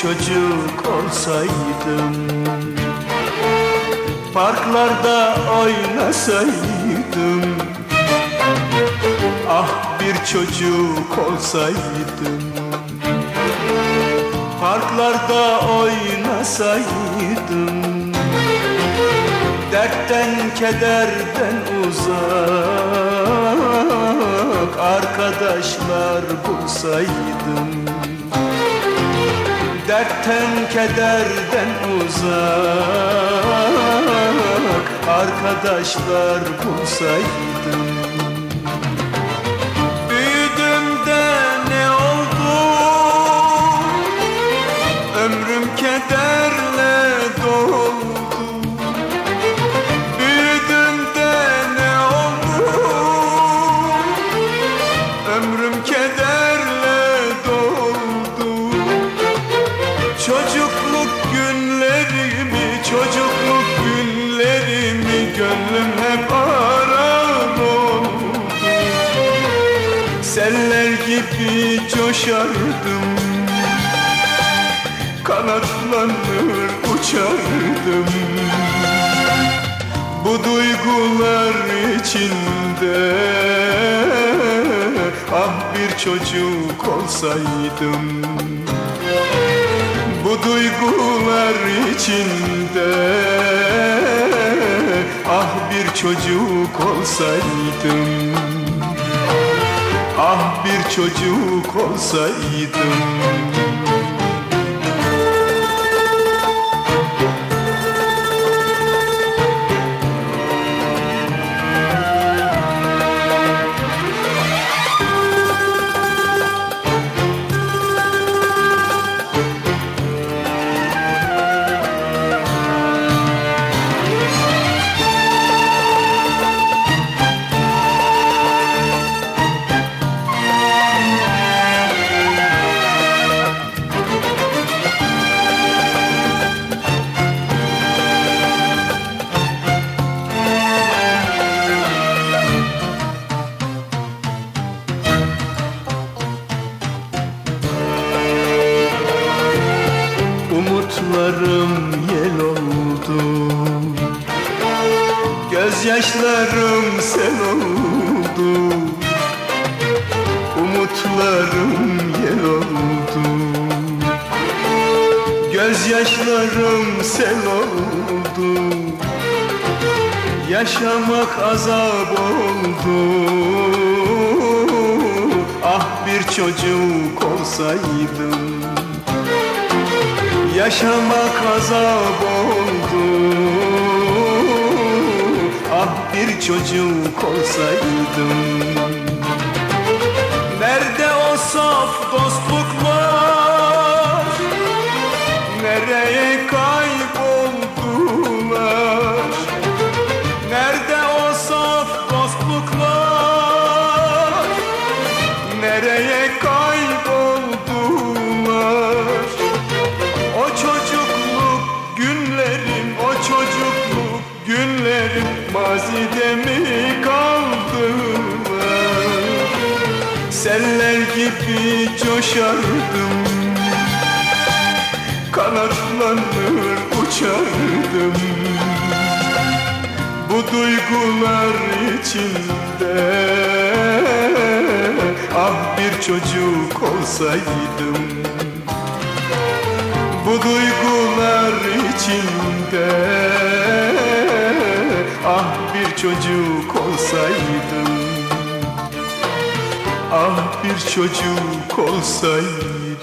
çocuk olsaydım Parklarda oynasaydım Ah bir çocuk olsaydım Parklarda oynasaydım Dertten kederden uzak Arkadaşlar bulsaydım Dertten kederden uzak Arkadaşlar bulsaydım gibi coşardım. Kanatlanır uçardım. Bu duygular içinde Ah bir çocuk olsaydım. Bu duygular içinde Ah bir çocuk olsaydım Ah bir çocuk olsaydım Umutlarım yel oldu. Gözyaşlarım sel oldu. Umutlarım yel oldu. Gözyaşlarım sel oldu. Yaşamak azap oldu. Ah bir çocuk olsaydım Yaşamak azap oldu. Ah bir çocuk olsaydım Nerede o saf dostluklar gibi coşardım, kanatlanır uçardım. Bu duygular içinde ah bir çocuk olsaydım. Bu duygular içinde Ah bir çocuk olsaydım Ah bir çocuk olsaydım